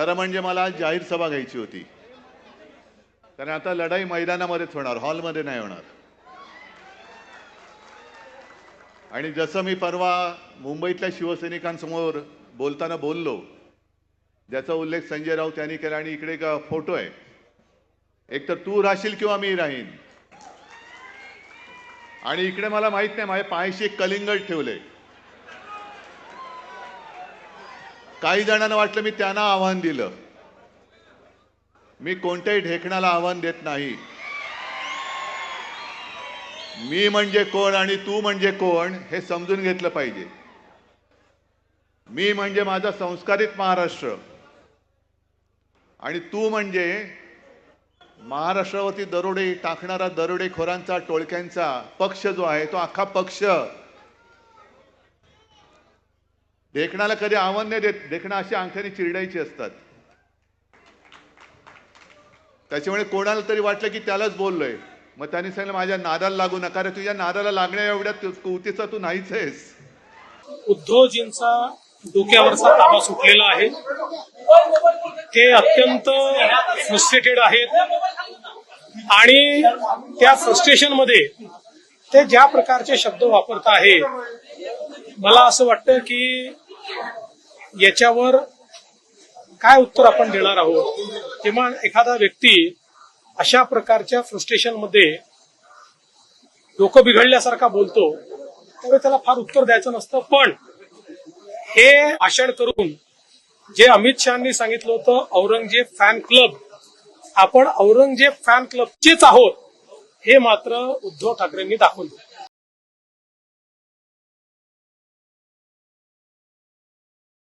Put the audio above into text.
खरं म्हणजे मला आज जाहीर सभा घ्यायची होती. कारण आता लढाई मैदानामध्येच होणार हॉलमध्ये नाही होणार. आणि जसं मी परवा मुंबईतल्या शिवसैनिकांसमोर बोलताना बोललो ज्याचा उल्लेख संजय राऊत यांनी केला आणि इकडे एक फोटो आहे. एक तर तू राहशील किंवा मी राहीन? आणि इकडे मला माहीत नाही माझ्या पायाशी एक कलिंगड ठेवले काही जणांना वाटलं मी त्यांना आव्हान दिलं. मी कोणत्याही ढेकणाला आव्हान देत नाही. मी म्हणजे कोण आणि तू म्हणजे कोण हे समजून घेतलं पाहिजे. मी म्हणजे माझा संस्कारित महाराष्ट्र. आणि तू म्हणजे महाराष्ट्रावरती दरोडे टाकणारा दरोडेखोरांचा टोळक्यांचा पक्ष जो आहे तो अख्खा पक्ष. देखणाला कधी आव्हान नाही देत. देखणं अशी अंगठ्याने चिरडायची असतात. त्याच्यामुळे कोणाला तरी वाटलं की त्यालाच बोललोय. मग त्यांनी सांगितलं माझ्या नादाला लागू नका रे तुझ्या नादाला लागण्या एवढ्या कुवतीचा तू नाहीच आहेस. उद्धवजींचा डोक्यावरचा ताबा सुटलेला आहे. ते अत्यंत फ्रस्ट्रेटेड आहेत. आणि त्या फ्रस्ट्रेशनमध्ये ते ज्या प्रकारचे शब्द वापरत आहे मला असं वाटतं की याच्यावर काय उत्तर आपण देणार आहोत? जेव्हा एखादा व्यक्ती अशा प्रकारच्या फ्रस्ट्रेशनमध्ये डोकं बिघडल्यासारखा बोलतो त्यामुळे त्याला फार उत्तर द्यायचं नसतं. पण हे भाषण करून जे अमित शहानी सांगितलं होतं औरंगजेब फॅन क्लब आपण औरंगजेब फॅन क्लबचेच आहोत हे मात्र उद्धव ठाकरेंनी दाखवलं.